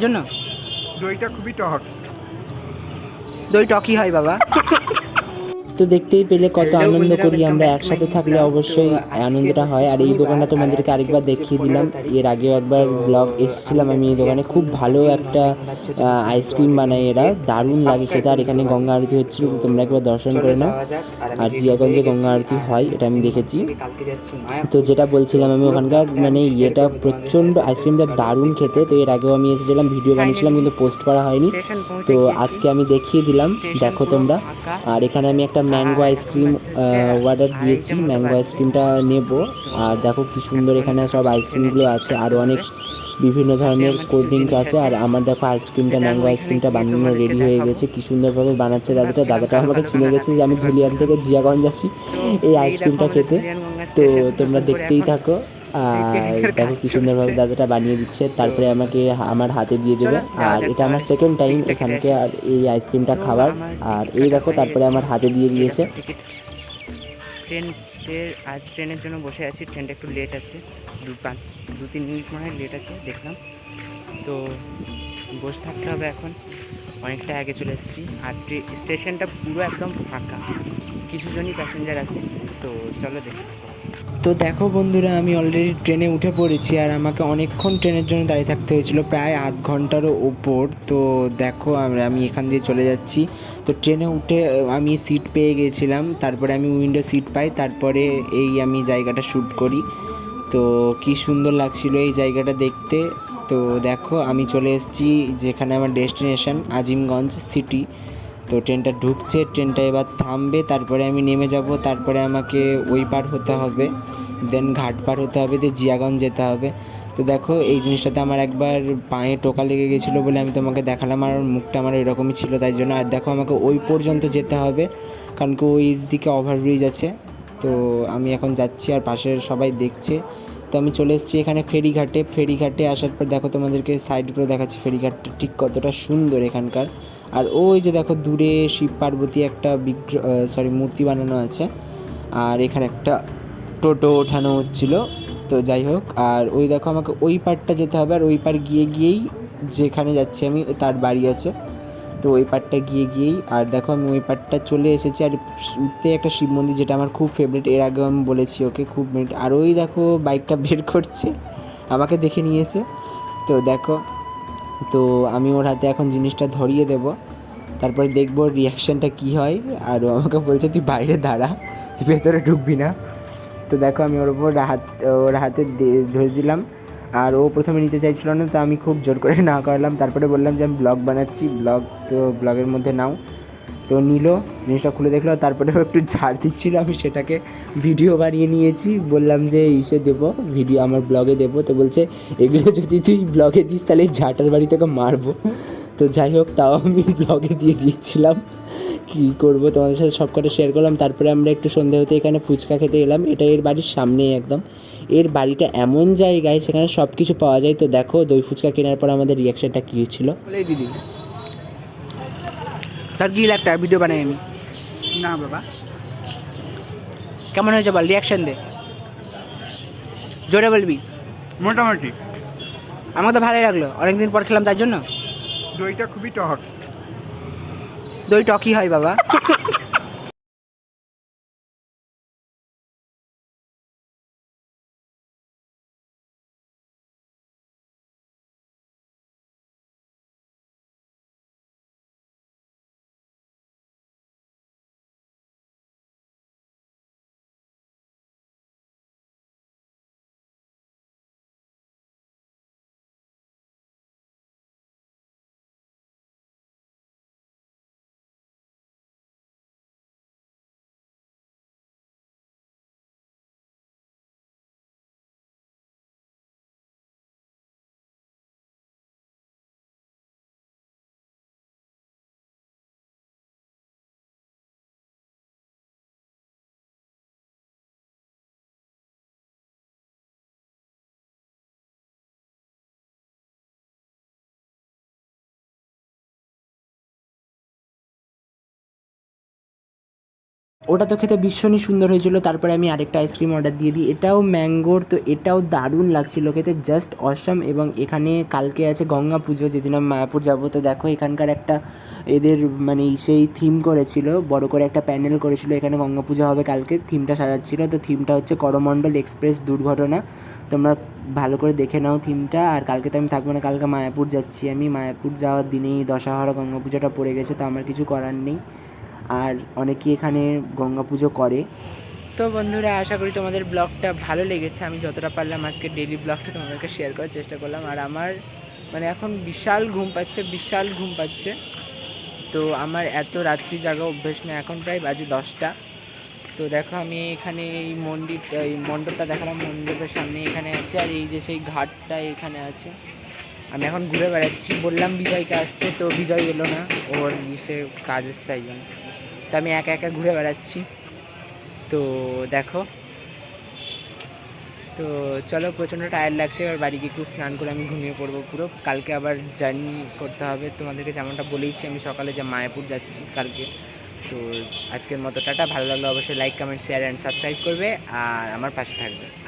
জন্য? দইটা খুবই টক। দই টকই হয় বাবা। তো দেখতেই পেলে কত আনন্দ করি আমরা একসাথে থাকলে অবশ্যই আনন্দটা হয়। আর এই দোকানটা তোমাদেরকে আরেকবার দেখিয়ে দিলাম। এর আগেও একবার ব্লগ এসেছিলাম আমি এই দোকানে। খুব ভালো একটা আইসক্রিম বানায় এরা। দারুণ লাগে খেতে। আর এখানে গঙ্গা আরতি হচ্ছিল তো তোমরা একবার দর্শন করে নাও। আর জিয়াগঞ্জে গঙ্গা আরতি হয় এটা আমি দেখেছি। তো যেটা বলছিলাম আমি ওখানকার মানে ইয়েটা প্রচণ্ড আইসক্রিমটা দারুণ খেতে। তো এর আগেও আমি এসেছিলাম ভিডিও বানিয়েছিলাম কিন্তু পোস্ট করা হয়নি। তো আজকে আমি দেখিয়ে দিলাম। দেখো তোমরা আর এখানে আমি একটা ম্যাঙ্গো আইসক্রিম অর্ডার দিয়েছি। ম্যাঙ্গো আইসক্রিমটা নেব। আর দেখো কি সুন্দর এখানে সব আইসক্রিমগুলো আছে। আর অনেক বিভিন্ন ধরনের কোল্ড ড্রিঙ্ক আছে। আর আমার দেখো আইসক্রিমটা ম্যাঙ্গো আইসক্রিমটা বানানো রেডি হয়ে গেছে। কি সুন্দরভাবে বানাচ্ছে দাদাটা। দাদাটা আমাকে চিনে গেছে যে আমি ধুলিয়ান থেকে জিয়াগঞ্জ আসি এই আইসক্রিমটা খেতে। তো তোমরা দেখতেই থাকো। দেখো কি সুন্দরভাবে দাদাটা বানিয়ে দিচ্ছে। তারপরে আমাকে আমার হাতে দিয়ে দেবে। আর এটা আমার সেকেন্ড টাইম এখানকে আর এই আইসক্রিমটা খাওয়ার। আর এই দেখো তারপরে আমার হাতে দিয়ে দিয়েছে। ট্রেনের আজ ট্রেনের জন্য বসে আছি। ট্রেনটা একটু লেট আছে। দু পাঁচ দু তিন মিনিট মনে হয় লেট আছে দেখলাম। তো বসে থাকতে হবে এখন। অনেকটা আগে চলে এসেছি। আর স্টেশনটা পুরো একদম ফাঁকা। কিছু জনই প্যাসেঞ্জার আছে। তো চলো দেখি। তো দেখো বন্ধুরা, আমি অলরেডি ট্রেনে উঠে পড়েছি আর আমাকে অনেকক্ষণ ট্রেনের জন্য দাঁড়িয়ে থাকতে হয়েছিল, প্রায় আধ ঘন্টারও ওপর। তো দেখো আমি এখান দিয়ে চলে যাচ্ছি। তো ট্রেনে উঠে আমি সিট পেয়ে গেছিলাম, তারপরে আমি উইন্ডো সিট পাই, তারপরে এই আমি জায়গাটা শ্যুট করি। তো কি সুন্দর লাগছিল এই জায়গাটা দেখতে। তো দেখো, আমি চলে এসেছি যেখানে আমার ডেস্টিনেশন আজিমগঞ্জ সিটি তো ট্রেনটা ঢুকছে, ট্রেনটা এবার থামবে, তারপরে আমি নেমে যাব, তারপরে আমাকে ওই পার হতে হবে দেন ঘাট পার হতে হবে দিয়ে জিয়াগঞ্জ যেতে হবে। তো দেখো, এই জিনিসটাতে আমার একবার পায়ে টোকা লেগে গেছিল বলে আমি তোমাকে দেখালাম, আর মুখটা আমার এরকমই ছিল, তাই জন্য। আর দেখো, আমাকে ওই পর্যন্ত যেতে হবে, কারণ কি ওই দিকে ওভারব্রিজ আছে। তো আমি এখন যাচ্ছি, আর পাশের সবাই দেখছে। তো আমি চলে এসেছি এখানে ফেরিঘাটে। ফেরিঘাটে আসার পর দেখো, তোমাদেরকে সাইডগুলো দেখাচ্ছি, ফেরিঘাটটা ঠিক কতটা সুন্দর এখানকার। আর ওই যে দেখো দূরে শিব পার্বতী একটা বিগ্রহ সরি মূর্তি বানানো আছে। আর এখানে একটা টোটো ওঠানো হচ্ছিল। তো যাই হোক, আর ওই দেখো আমাকে ওই পারটা যেতে হবে। আর ওই পার গিয়ে গিয়েই যেখানে যাচ্ছি আমি, তার বাড়ি আছে। তো ওই পারটা গিয়ে গিয়েই, আর দেখো আমি ওই পারটা চলে এসেছি। আর উঠতে একটা শিব মন্দির, যেটা আমার খুব ফেভারিট এর আগেও আমি বলেছি ওকে খুব আর ওই দেখো বাইকটা বের করছে, আমাকে দেখে নিয়েছে। তো দেখো তো আমি ওর হাতে এখন জিনিসটা ধরিয়ে দেব। তারপরে দেখব রিয়াকশানটা কী হয়। আর ও আমাকে বলছে, তুই বাইরে দাঁড়া, তুই ভেতরে ঢুকবি না। তো দেখো, আমি ওর ওপর হাত, ওর হাতে ধরে দিলাম। আর ও প্রথমে নিতে চাইছিল না, তো আমি খুব জোর করে না করলাম। তারপরে বললাম যে, আমি ব্লগ বানাচ্ছি ব্লগ তো ব্লগের মধ্যে নাও। তো নিল, জিনিসটা খুলে দেখল, তারপরে একটু ঝাড় দিচ্ছিল, আমি সেটাকে ভিডিও বানিয়ে নিয়েছি। বললাম যে, ইসে দেবো, ভিডিও আমার ব্লগে দেবো। তো বলছে, এগুলো যদি তুই ব্লগে দিস, তাহলে ঝাঁটার বাড়ি তোকে মারবো। তো যাই হোক, তাও আমি ব্লগে দিয়ে দিয়েছিলাম। কী করব, তোমাদের সাথে সব কটা শেয়ার করলাম। তারপরে আমরা একটু সন্ধে হতে এখানে ফুচকা খেতে এলাম। এটা এর বাড়ির সামনেই একদম। এর বাড়িটা এমন জায়গায়, সেখানে সব কিছু পাওয়া যায়। তো দেখো, দই ফুচকা কেনার পর আমাদের রিয়াকশনটা কী ছিল? দিদি। তার কি একটা ভিডিও বানাই আমি? না বাবা। কেমন হয়েছে বল রিয়াকশন দে। জোরে বলবি। মোটামুটি। আমার তো ভালোই লাগল অনেকদিন পর খেলাম তার জন্য। দইটা খুবই টক। দই টকই হয় বাবা। ওটা তো খেতে ভীষণই সুন্দর হয়েছিল। তারপরে আমি আরেকটা আইসক্রিম অর্ডার দিয়ে দিই। এটাও ম্যাঙ্গোর তো এটাও দারুণ লাগছিল খেতে। জাস্ট অসম এবং এখানে কালকে আছে গঙ্গা পুজো। যেদিন আমি মায়াপুর যাব, তো দেখো এখানকার একটা এদের মানে সেই থিম করেছিল। বড় করে একটা প্যান্ডেল করেছিল। এখানে গঙ্গা পুজো হবে কালকে। থিমটা সাজাচ্ছিল। তো থিমটা হচ্ছে করমণ্ডল এক্সপ্রেস দুর্ঘটনা। তোমরা ভালো করে দেখে নাও থিমটা আর কালকে তো আমি থাকব না, কালকে মায়াপুর যাচ্ছি আমি। মায়াপুর যাওয়ার দিনেই দশহরা গঙ্গা পুজোটা পড়ে গেছে, তো আমার কিছু করার নেই। আর অনেকেই এখানে গঙ্গা পুজো করে। তো বন্ধুরা, আশা করি তোমাদের ব্লগটা ভালো লেগেছে। আমি যতটা পারলাম আজকে ডেলি ব্লগটা তোমাদেরকে শেয়ার করার চেষ্টা করলাম। আর আমার মানে এখন বিশাল ঘুম পাচ্ছে, বিশাল ঘুম পাচ্ছে। তো আমার এত রাত্রি জাগা অভ্যেস না এখন প্রায় বাজে দশটা। তো দেখো, আমি এখানে এই মন্দির, এই মণ্ডপটা দেখালাম। মন্দিরের সামনে এখানে আছে। আর এই যে সেই ঘাটটা এখানে আছে। আমি এখন ঘুরে বেড়াচ্ছি। বললাম বিজয়কে আসতে, তো বিজয় এলো না। ওর ইসে কাজ এসছে তাই জন্য। তো আমি একা একা ঘুরে বেড়াচ্ছি। তো দেখো। তো চলো, প্রচণ্ড টায়ার লাগছে। এবার বাড়ি গিয়ে একটু স্নান করে আমি ঘুমিয়ে পড়ব পুরো। কালকে আবার জার্নি করতে হবে। তোমাদেরকে যেমনটা বলেইছি, আমি সকালে যে মায়াপুর যাচ্ছি কালকে। তো আজকের মতো টাটা। ভালো লাগল অবশ্যই like comment share and subscribe করবে। আর আমার পাশে থাকবে।